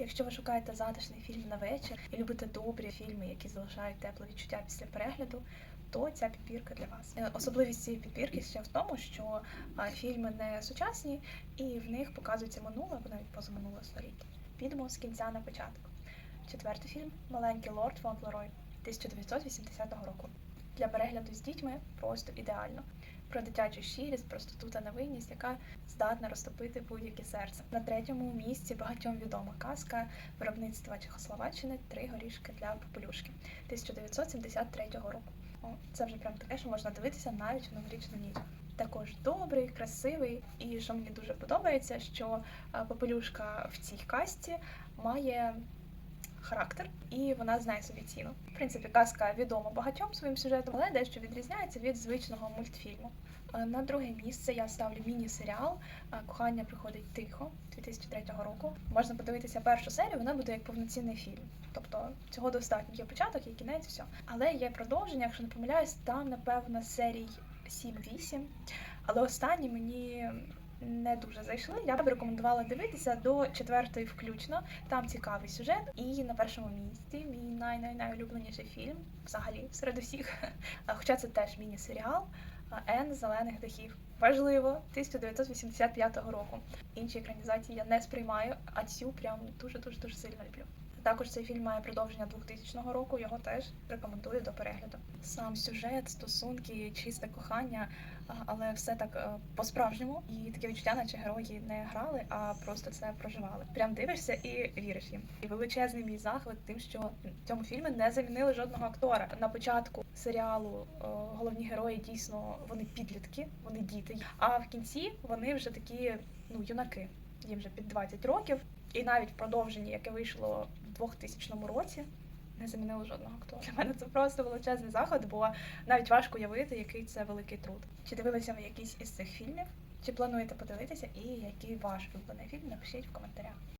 Якщо ви шукаєте затишний фільм на вечір і любите добрі фільми, які залишають тепле відчуття після перегляду, то ця підбірка для вас. Е, Особливість цієї підбірки ще в тому, що фільми не сучасні і в них показується минуле або навіть позаминуле століття. Підемо з кінця на початок. Четвертий фільм Маленький лорд Фонтлерой 1980 року. Для перегляду з дітьми просто ідеально. Про дитячу щирість, простоту невинність, яка здатна розтопити будь-яке серце. На третьому місці багатьом відома казка виробництва Чехословаччини Три горішки для попелюшки 1973 року. О, це вже прям таке, що можна дивитися навіть в новорічну ніч. Також добрий, красивий, і що мені дуже подобається, що е, попелюшка в цій касті має характер, і вона знає собі ціну. В принципі, казка відома багатьом своїм сюжетом, але дещо відрізняється від звичного мультфільму. На друге місце я ставлю міні-серіал Кохання приходить тихо 2003 року. Можна подивитися першу серію, вона буде як повноцінний фільм. Тобто цього достатньо. Є початок, є кінець, все. Але є продовження, якщо не помиляюсь, там напевно серій 7-8. Але останні мені не дуже зайшли. Я б рекомендувала дивитися до четвертої включно. Там цікавий сюжет. І на першому місці мій най-най-найулюбленіший фільм взагалі серед усіх. Хоча це теж міні-серіал Н зелених дахів. Важливо 1985 року. Інші екранізації я не сприймаю, а цю прям дуже дуже дуже сильно люблю. Також цей фільм має продовження 2000 року. Його теж рекомендую до перегляду. Сам сюжет, стосунки, чисте кохання, але все так е, по-справжньому. І таке відчуття, наче герої не грали, а просто це проживали. Прям дивишся і віриш їм. І величезний мій захват тим, що цьому фільмі не замінили жодного актора. На початку серіалу е, головні герої дійсно вони підлітки, вони діти. А в кінці вони вже такі ну юнаки. Їм вже під 20 років. І навіть в продовженні, яке вийшло в 2000 році, не замінило жодного актора. Для мене це просто величезний заход, бо навіть важко уявити, який це великий труд. Чи дивилися ви якийсь із цих фільмів? Чи плануєте подивитися? І який ваш улюблений фільм? Напишіть в коментарях.